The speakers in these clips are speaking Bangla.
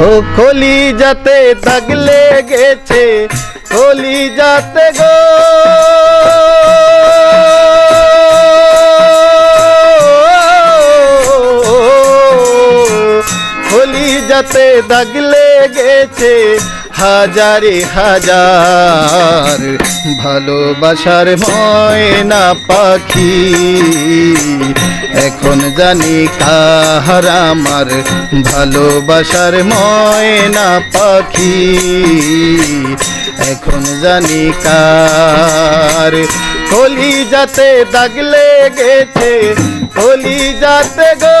ও কলি যাতে দাগ গেছে কলি যাতে গো কলি যাতে দাগ গেছে হাজারে হাজার ভালোবাসার ময়না পাখি। এখন জানি কাহার আমার ভালোবাসার ময়না পাখি। এখন জানি কার কলি যাতে দাগলে গেছে কলি যাতে গো।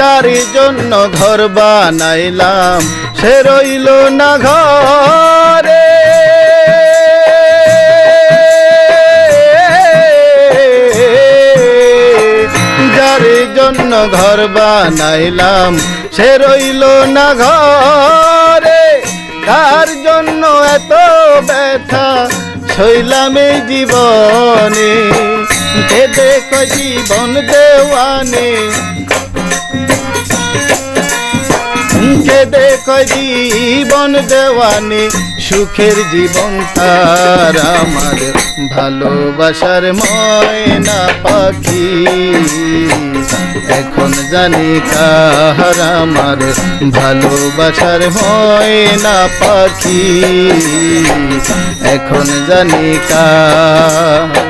যার জন্য ঘর বানাইলাম। সে রইল না ঘরে। যার জন্য ঘর বানাইলাম। সে রইল না ঘরে। কার জন্য এত ব্যথা শৈলাম জীবনে। কে দেখ জীবন দেওয়ানে কে দেখ জীবন দেওয়ানে সুখের জীবন তার আমার? ভালোবাসার ময়না পাখি। এখন জানি কাহার আমার ভালোবাসার ময়না পাখি। এখন জানি কার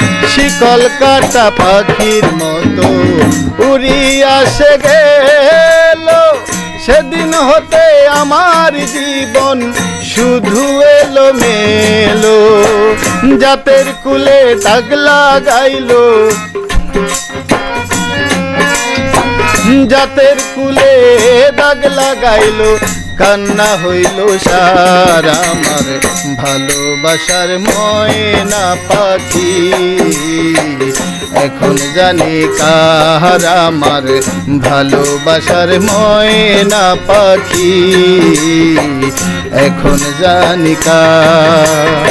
শিকল কাটা পাখির মতো। উড়িয়া সে গেল। সেদিন হতে আমার জীবন শুধু এলো মেলো জাতের কুলে দাগ লাগাইলো। জাতের কুলে দাগ লাগাইলো। কান্না হইল সার আমার ভালোবাসার ময়না পাখি। এখন জানি কাহার আমার ভালোবাসার ময়না পাখি। এখন জানি কার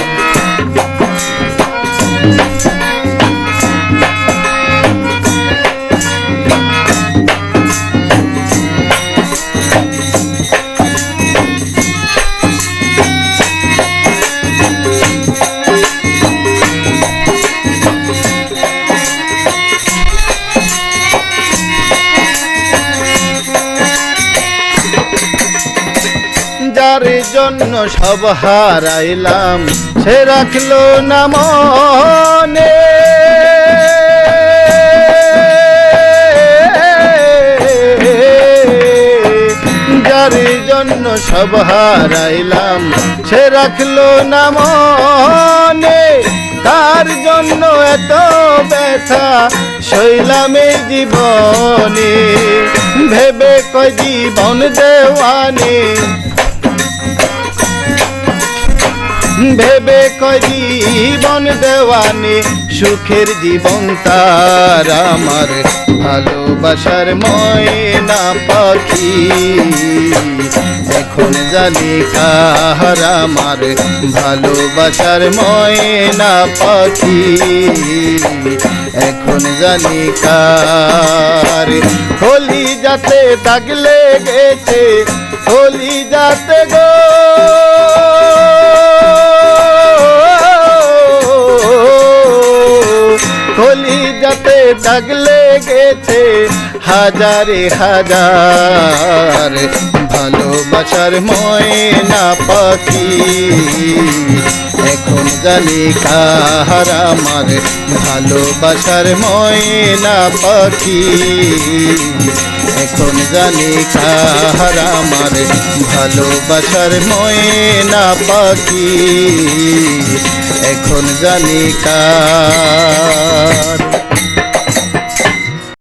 জন্য জন্য সব হারাইলাম। সে রাখল না মনে। যার জন্য সব হারাইলাম, সে রাখল না মনে। তার জন্য এত ব্যথা শৈলামে জীবনে। ভেবে কয় জীবন দেওয়ানে। ভেবে কয় জীবন দেওয়ানে, সুখের জীবন তার আমার। ভালোবাসার ময়না পাখি, এখন জানি কাহার আমার। ভালোবাসার ময়না পাখি, এখন জানি কার। হোলি যাতে দাগলে গেছে হোলি যাতে গো দাগলে গেছে হাজারে হাজার। ভালোবাসার ময়না পাখি, এখন জানি কাহার আমার ভালোবাসার ময়না পাখি। এখন জানি কাহার আমার ভালোবাসার ময়না পাখি। এখন জানি কার